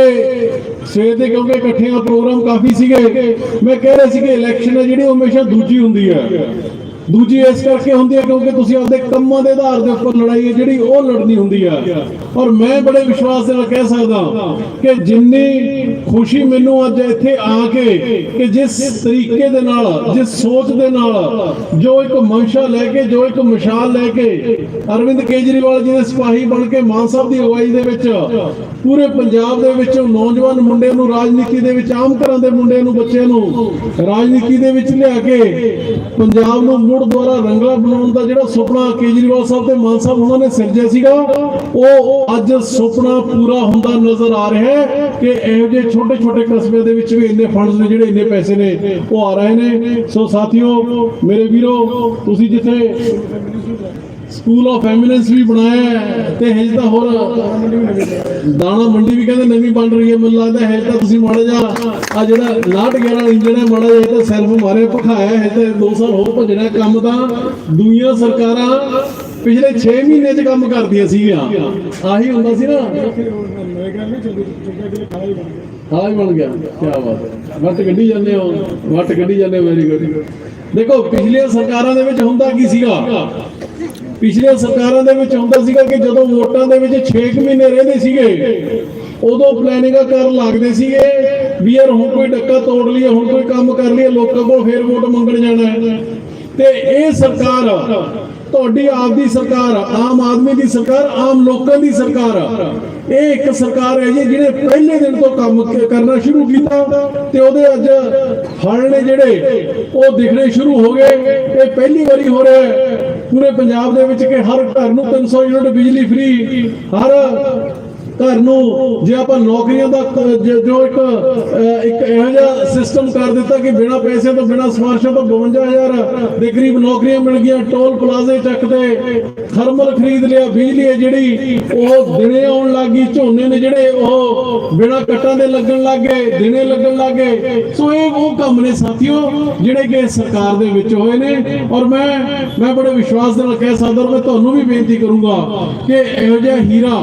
ਸਵੇਰ ਦੇ ਕਿਉਂਕਿ ਇਕੱਠਿਆਂ ਪ੍ਰੋਗਰਾਮ ਕਾਫੀ ਸੀਗੇ। ਮੈਂ ਕਹਿ ਰਿਹਾ ਸੀ ਕਿ ਇਲੈਕਸ਼ਨ ਹੈ ਜਿਹੜੀ ਹਮੇਸ਼ਾ ਦੂਜੀ ਹੁੰਦੀ ਹੈ। ਦੂਜੀ ਇਸ ਕਰਕੇ ਹੁੰਦੀ ਹੈ ਕਿਉਂਕਿ ਤੁਸੀਂ ਆਪਦੇ ਕੰਮਾਂ ਦੇ ਆਧਾਰ ਦੇ ਉੱਪਰ ਲੜਾਈ ਹੈ, ਜਿਹੜੀ ਉਹ ਲੜਨੀ ਹੁੰਦੀ ਹੈ ਔਰ ਮੈਂ ਬੜੇ ਵਿਸ਼ਵਾਸ ਦੇ ਨਾਲ ਕਹਿ ਸਕਦਾ ਕਿ ਜਿੰਨੀ ਖੁਸ਼ੀ ਮੈਨੂੰ ਅੱਜ ਇੱਥੇ ਆ ਕੇ ਕਿ ਜਿਸ ਤਰੀਕੇ ਦੇ ਨਾਲ, ਜਿਸ ਸੋਚ ਦੇ ਨਾਲ, ਜੋ ਇੱਕ ਮਨਸ਼ਾ ਲੈ ਕੇ, ਜੋ ਇੱਕ ਮਿਸਾਲ ਲੈ ਕੇ ਅਰਵਿੰਦ ਕੇਜਰੀਵਾਲ ਜੀ ਦੇ ਸਿਪਾਹੀ ਬਣ ਕੇ ਮਾਨ ਸਾਹਿਬ ਦੀ ਅਗਵਾਈ ਦੇ ਵਿੱਚ, ਪੂਰੇ ਪੰਜਾਬ ਦੇ ਵਿੱਚ ਨੌਜਵਾਨ ਮੁੰਡਿਆਂ ਨੂੰ ਰਾਜਨੀਤੀ ਦੇ ਵਿੱਚ, ਆਮ ਘਰਾਂ ਦੇ ਮੁੰਡਿਆਂ ਨੂੰ, ਬੱਚਿਆਂ ਨੂੰ ਰਾਜਨੀਤੀ ਦੇ ਵਿੱਚ ਲਿਆ ਕੇ ਪੰਜਾਬ ਨੂੰ ਮੁੜ ਦੁਆਰਾ ਰੰਗਲਾ ਬਣਾਉਣ ਦਾ ਜਿਹੜਾ ਸੁਪਨਾ ਕੇਜਰੀਵਾਲ ਸਾਹਿਬ ਤੇ ਮਾਨ ਸਾਹਿਬ ਉਹਨਾਂ ਨੇ ਸਿਰਜਿਆ ਸੀਗਾ, ਉਹ ਅੱਜ ਸੁਪਨਾ ਪੂਰਾ ਹੁੰਦਾ ਨਜ਼ਰ ਆ ਰਿਹਾ ਹੈ ਕਿ ਇਹੋ ਜਿਹੇ ਛੋਟੇ ਛੋਟੇ ਕਸਬਿਆਂ ਦੇ ਵਿੱਚ ਵੀ ਇੰਨੇ ਫੰਡਸ ਨੇ ਜਿਹੜੇ ਇੰਨੇ ਪੈਸੇ ਨੇ, ਉਹ ਆ ਰਹੇ ਨੇ। ਸੋ ਸਾਥੀਓ, ਮੇਰੇ ਵੀਰੋ, ਤੁਸੀਂ ਜਿੱਥੇ ਸਕੂਲ ਆਫ ਐਮੀਨੈਂਸ ਵੀ ਬਣਾਇਆ ਤੇ ਹਜੇ ਤਾਂ ਹੋਰ ਦਾਣਾ ਮੰਡੀ ਵੀ ਕਹਿੰਦੇ ਨਵੀਂ ਬਣ ਰਹੀ ਹੈ, ਮੈਨੂੰ ਲੱਗਦਾ ਹੈ ਤਾਂ ਤੁਸੀਂ ਮਾੜਾ ਜਿਹਾ ਆ ਜਿਹੜਾ 61 ਇੰਜਣ ਹੈ, ਮਾੜਾ ਜਿਹਾ ਤਾਂ ਸੈਲਫ ਮਾਰੇ ਭਖਾਇਆ ਹੈ ਤੇ 2 ਸਾਲ ਹੋਰ ਭੱਜਣਾ ਕੰਮ ਤਾਂ। ਦੁਨੀਆ ਸਰਕਾਰਾਂ ਪਿਛਲੇ 6 ਮਹੀਨੇ 'ਚ ਕੰਮ ਕਰਦੀਆਂ ਸੀਗੀਆਂ। ਆਹੀ ਹੁੰਦਾ ਸੀ ਨਾ। ਹਾਂ ਬਣ ਗਿਆ। ਕੀ ਬਾਤ ਹੈ। ਵੱਟ ਗੱਡੀ ਜਾਂਦੇ ਹੋ। ਵੱਟ ਗੱਡੀ ਜਾਂਦੇ ਵੈਰੀ ਗੁੱਡ ਦੇਖੋ, ਪਿਛਲੀਆਂ ਸਰਕਾਰਾਂ ਦੇ ਵਿੱਚ ਹੁੰਦਾ ਕੀ ਸੀਗਾ? ਪਿਛਲੀਆਂ ਸਰਕਾਰਾਂ ਦੇ ਵਿੱਚ ਹੁੰਦਾ ਸੀਗਾ ਕਿ ਜਦੋਂ ਵੋਟਾਂ ਦੇ ਵਿੱਚ 6 ਮਹੀਨੇ ਰਹਿੰਦੇ ਸੀਗੇ, ਉਦੋਂ ਪਲੈਨਿੰਗਾਂ ਕਰਨ ਲੱਗਦੇ ਸੀਗੇ ਵੀ ਯਾਰ ਹੁਣ ਕੋਈ ਡੱਕਾ ਤੋੜ ਲਈਏ, ਹੁਣ ਕੋਈ ਕੰਮ ਕਰ ਲਈਏ, ਲੋਕਾਂ ਕੋਲ ਫੇਰ ਵੋਟ ਮੰਗਣ ਜਾਣਾ ਤੇ ਇਹ ਸਰਕਾਰ, ਤੁਹਾਡੀ ਆਪ ਦੀ ਸਰਕਾਰ, ਆਮ ਆਦਮੀ ਦੀ ਸਰਕਾਰ, ਆਮ ਲੋਕਾਂ ਦੀ ਸਰਕਾਰ, ਇਹ ਇੱਕ ਸਰਕਾਰ ਹੈ ਜੀ ਜਿਹਨੇ ਪਹਿਲੇ ਦਿਨ ਤੋਂ ਕੰਮ ਕਰਨਾ ਸ਼ੁਰੂ ਕੀਤਾ ਤੇ ਉਹਦੇ ਅੱਜ ਫਲ ਨੇ ਜਿਹੜੇ, ਉਹ ਦਿਖਣੇ ਸ਼ੁਰੂ ਹੋ ਗਏ, ਇਹ ਪਹਿਲੀ ਵਾਰੀ ਹੋ ਰਿਹਾ ਹੈ। ਪੂਰੇ ਪੰਜਾਬ ਦੇ ਵਿੱਚ ਕਿ ਹਰ ਘਰ ਨੂੰ 300 ਯੂਨਿਟ ਬਿਜਲੀ ਫ੍ਰੀ ਹਰ ਘਰ ਨੂੰ ਜੇ ਆਪਾਂ ਨੌਕਰੀਆਂ ਦਾ ਜੋ ਇੱਕ ਇੱਕ ਇਹੋ ਜਿਹਾ ਸਿਸਟਮ ਕਰ ਦਿੱਤਾ ਕਿ ਬਿਨਾਂ ਪੈਸੇ ਤੋਂ ਬਿਨਾਂ ਸਿਫਾਰਸ਼ਾਂ ਤੋਂ 52000 ਦੇ ਕਰੀਬ ਨੌਕਰੀਆਂ ਮਿਲ ਗਈਆਂ, ਟੋਲ ਪਲਾਜ਼ੇ ਚੱਕਦੇ ਥਰਮਲ ਖਰੀਦ ਲਿਆ, ਬਿਜਲੀ ਹੈ ਜਿਹੜੀ, ਉਹ ਦਿਨੇ ਆਉਣ ਲੱਗੀ ਝੋਨੇ ਨੇ ਜਿਹੜੇ ਉਹ ਬਿਨਾਂ ਕੱਟਾਂ ਦੇ ਲੱਗਣ ਲੱਗੇ ਦਿਨੇ ਲੱਗਣ ਲੱਗੇ ਸੋ ਇਹ ਉਹ ਕੰਮ ਨੇ ਸਾਥੀਓ, ਜਿਹੜੇ ਕਿ ਸਰਕਾਰ ਦੇ ਵਿੱਚ ਹੋਏ ਨੇ। ਔਰ ਮੈਂ ਮੈਂ ਬੜੇ ਵਿਸ਼ਵਾਸ ਨਾਲ ਕਹਿ ਸਕਦਾ ਮੈਂ ਤੁਹਾਨੂੰ ਵੀ ਬੇਨਤੀ ਕਰੂੰਗਾ ਕਿ ਇਹੋ ਜਿਹਾ ਹੀਰਾ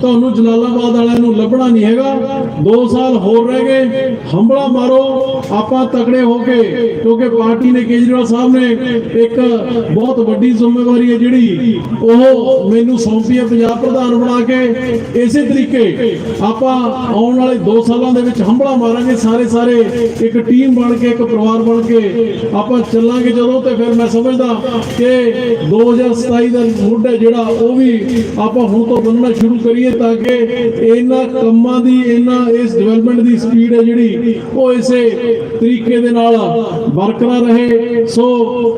ਤੁਹਾਨੂੰ ਜਲਾਲਾਬਾਦ ਵਾਲਿਆਂ ਨੂੰ ਲੱਭਣਾ ਨਹੀਂ ਹੈਗਾ। 2 ਸਾਲ ਹੋਰ ਰਹਿ ਗਏ ਹੰਬਲਾ ਮਾਰੋ, ਆਪਾਂ ਤਕੜੇ ਹੋ ਕੇ, ਕਿਉਂਕਿ ਪਾਰਟੀ ਨੇ ਕੇਜਰੀਵਾਲ ਸਾਹਿਬ ਨੇ ਇੱਕ ਬਹੁਤ ਵੱਡੀ ਜ਼ਿੰਮੇਵਾਰੀ ਹੈ ਜਿਹੜੀ, ਉਹ ਮੈਨੂੰ ਸੌਂਪੀ ਹੈ ਪੰਜਾਬ ਪ੍ਰਧਾਨ ਬਣਾ ਕੇ। ਇਸੇ ਤਰੀਕੇ ਆਪਾਂ ਆਉਣ ਵਾਲੇ 2 ਸਾਲਾਂ ਦੇ ਵਿੱਚ ਹੰਬਲਾ ਮਾਰਾਂਗੇ ਸਾਰੇ ਸਾਰੇ, ਇੱਕ ਟੀਮ ਬਣ ਕੇ, ਇੱਕ ਪਰਿਵਾਰ ਬਣ ਕੇ। ਆਪਾਂ ਚੱਲਾਂਗੇ ਜਦੋਂ ਤੇ ਫਿਰ ਮੈਂ ਸਮਝਦਾ ਕਿ 2027 ਦਾ ਮੁੱਢ ਹੈ ਜਿਹੜਾ, ਉਹ ਵੀ ਆਪਾਂ ਹੁਣ ਤੋਂ ਬੰਨਣਾ ਸ਼ੁਰੂ ਕਰੀਏ ਤਾਂ ਕਿ ਇਹਨਾਂ ਕੰਮਾਂ ਦੀ, ਇਹਨਾਂ ਇਸ ਡਿਵੈਲਪਮੈਂਟ ਦੀ ਸਪੀਡ ਹੈ ਜਿਹੜੀ, ਉਹ ਇਸੇ ਤਰੀਕੇ ਦੇ ਨਾਲ ਬਰਕਰਾਰ ਰਹੇ। ਸੋ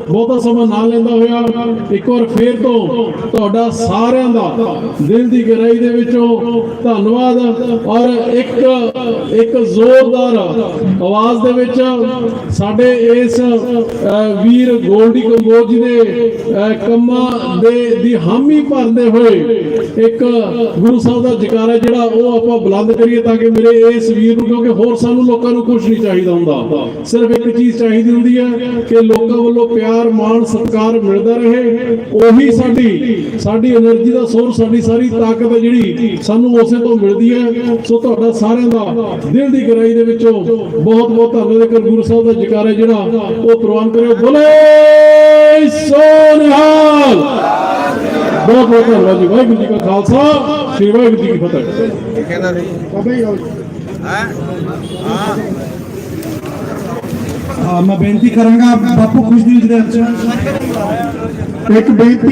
ਬਹੁਤਾ ਸਮਾਂ ਨਾ ਲੈਂਦਾ ਹੋਇਆ। ਇੱਕ ਵਾਰ ਫੇਰ ਤੋਂ ਤੁਹਾਡਾ ਸਾਰਿਆਂ ਦਾ ਦਿਲ ਦੀ ਗਹਿਰਾਈ ਦੇ ਵਿੱਚੋਂ ਧੰਨਵਾਦ। ਔਰ ਇੱਕ ਇੱਕ ਜ਼ੋਰਦਾਰ ਆਵਾਜ਼ ਦੇ ਵਿੱਚ ਸਾਡੇ ਇਸ ਵੀਰ ਗੋਲਡੀ ਕੰਬੋਜ ਜੀ ਦੇ ਕੰਮਾਂ ਦੇ, ਦੀ ਹਾਮੀ ਭਰਦੇ ਹੋਏ ਇੱਕ ਗੁਰੂ ਸਾਹਿਬ ਦਾ ਜਕਾਰਾ ਨਾਰਾ ਜਿਹੜਾ ਉਹ ਆਪਾਂ ਬੁਲੰਦ ਕਰੀਏ ਤਾਂ ਕਿ ਮੇਰੇ ਇਸ ਵੀਰ ਨੂੰ, ਕਿਉਂਕਿ ਹੋਰ ਸਾਨੂੰ ਲੋਕਾਂ ਨੂੰ ਕੁਝ ਨਹੀਂ ਚਾਹੀਦਾ ਹੁੰਦਾ। ਸਿਰਫ ਇੱਕ ਚੀਜ਼ ਚਾਹੀਦੀ ਹੁੰਦੀ ਹੈ ਕਿ ਲੋਕਾਂ ਵੱਲੋਂ ਪਿਆਰ, ਮਾਣ, ਸਤਿਕਾਰ ਮਿਲਦਾ ਰਹੇ। ਉਹੀ ਸਾਡੀ ਸਾਡੀ એનર્ਜੀ ਦਾ ਸੋਰਸ ਸਾਡੀ ਸਾਰੀ ਤਾਕਤ ਹੈ ਜਿਹੜੀ ਸਾਨੂੰ ਉਸੇ ਤੋਂ ਮਿਲਦੀ ਹੈ। ਸੋ ਤੁਹਾਡਾ ਸਾਰਿਆਂ ਦਾ ਦਿਲ ਦੀ ਗਹਿਰਾਈ ਦੇ ਵਿੱਚੋਂ ਬਹੁਤ ਬਹੁਤ ਧੰਨਵਾਦ ਕਰ ਗੁਰੂ ਸਾਹਿਬ ਦਾ ਜਕਾਰਾ ਜਿਹੜਾ ਉਹ ਪ੍ਰਵਾਨ ਕਰਿਓ। ਬੋਲੇ ਸੋਨਹਾਲ! ਬਹੁਤ ਬਹੁਤ ਧੰਨਵਾਦ ਜੀ ਵਾਹਿਗੁਰੂ ਜੀ ਕਾ ਖਾਲਸਾ ਸ੍ਰੀ ਵਾਹਿਗੁਰੂ ਜੀ ਕੀ ਫਤਿਹ ਬਾਬਾ ਜੀ ਆਓ। ਹਾਂ ਮੈਂ ਬੇਨਤੀ ਕਰਾਂਗਾ ਬਾਪੂ ਖੁਸ਼ਦੀ ਦੇ ਵਿੱਚ ਇੱਕ ਬੇਨਤੀ ਹੈ